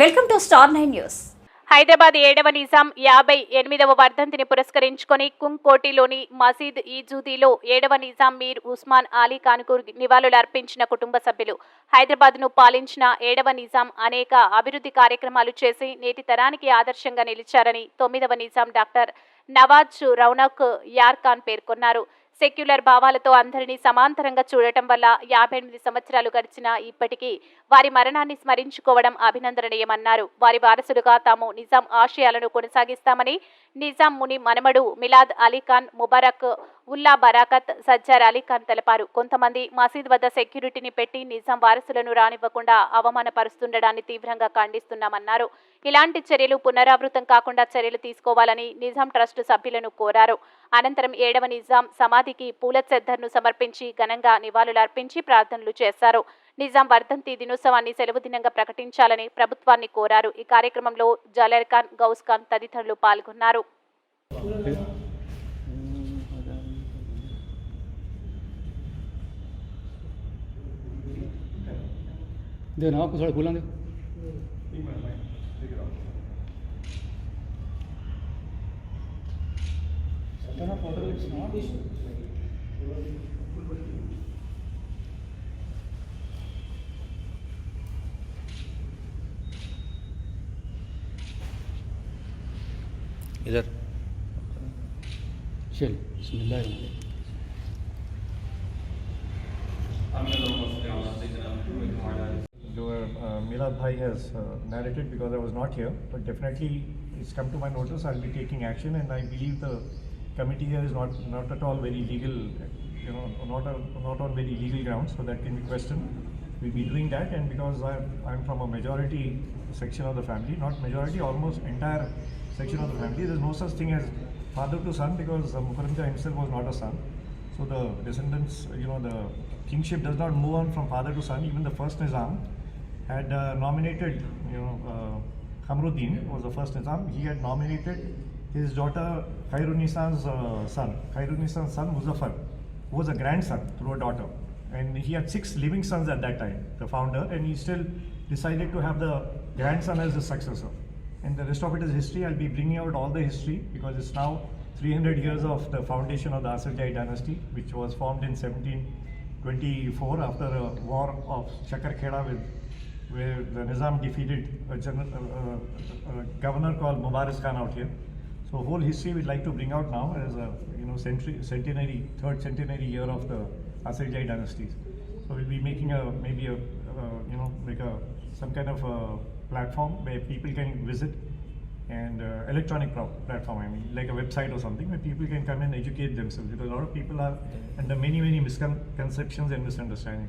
Welcome to star nine news. Hyderabad ఏడవ నిజాం యాభై ఎనిమిదవ వర్ధంతిని పురస్కరించుకొని కుంకోటిలోని మసీద్ ఈజూదీలో ఏడవ నిజాం మీర్ ఉస్మాన్ అలీ ఖాన్కు నివాళులు అర్పించిన కుటుంబ సభ్యులు. హైదరాబాద్ను పాలించిన ఏడవ నిజాం అనేక అభివృద్ధి కార్యక్రమాలు చేసి నేటి తరానికి ఆదర్శంగా నిలిచారని తొమ్మిదవ నిజాం డాక్టర్ నవాజ్ రౌనక్ యార్ ఖాన్ పేర్కొన్నారు. సెక్యులర్ భావాలతో అందరినీ సమాంతరంగా చూడటం వల్ల యాభై ఎనిమిది సంవత్సరాలు గడిచినా ఇప్పటికీ వారి మరణాన్ని స్మరించుకోవడం అభినందనీయమన్నారు. వారి వారసులుగా తాము నిజాం ఆశయాలను కొనసాగిస్తామని నిజాం ముని మనమడు మిలాద్ అలీ ఖాన్ ముబారక్ ఉల్లా బరాకత్ సజ్జార్ అలీ ఖాన్ తెలిపారు. కొంతమంది మసీద్ వద్ద సెక్యూరిటీని పెట్టి నిజాం వారసులను రానివ్వకుండా అవమానపరుస్తుండడాన్ని తీవ్రంగా ఖండిస్తున్నామన్నారు. ఇలాంటి చర్యలు పునరావృతం కాకుండా చర్యలు తీసుకోవాలని నిజాం ట్రస్ట్ సభ్యులను కోరారు. అనంతరం ఏడవ నిజాం సమాధికి పూల చెద్దర్ను సమర్పించి ఘనంగా నివాళులర్పించి ప్రార్థనలు చేశారు. నిజాం వర్ధంతి దినోత్సవాన్ని సెలవు దినంగా ప్రకటించాలని ప్రభుత్వాన్ని కోరారు. ఈ కార్యక్రమంలో జలేర్ ఖాన్ గౌస్ ఖాన్ తదితరులు పాల్గొన్నారు. दे ना आपको थोड़ा खुला दे इधर चल बिस्मिल्लाह Your uh, Milad Bhai has uh, narrated because I was not here, but definitely it's come to my notice. I'll be taking action, and I believe the committee here is not not at all very legal, you know, not a, not on very legal grounds, so that can be questioned. We'll be doing that, and because I'm, I'm from a majority section of the family, not majority, almost entire section of the family, there's no such thing as father to son because uh, Mukarram himself was not a son. So the descendants, you know, the kingship does not move on from father to son. Even the first Nizam had uh, nominated, you know, uh, Khamruddin was the first Nizam. He had nominated his daughter Khairunisan's uh, son, Khairunisan's son Muzaffar, was a grandson through a daughter. And he had six living sons at that time, the founder, and he still decided to have the grandson as the successor. And the rest of it is history. I'll be bringing out all the history because it's now 300 years of the foundation of the Asirjai dynasty, which was formed in 1724 after a war of Shakar Kheda with where the Nizam defeated a, general, uh, uh, a governor called Mubarak Khan out here. So whole history we'd like to bring out now as a you know century, centenary, third centenary year of the Asirjai dynasties. So we'll be making a maybe a uh, you know like a some kind of a platform where people can visit and uh, electronic pro- platform I mean like a website or something where people can come and educate themselves because a lot of people are under many many misconceptions and misunderstanding.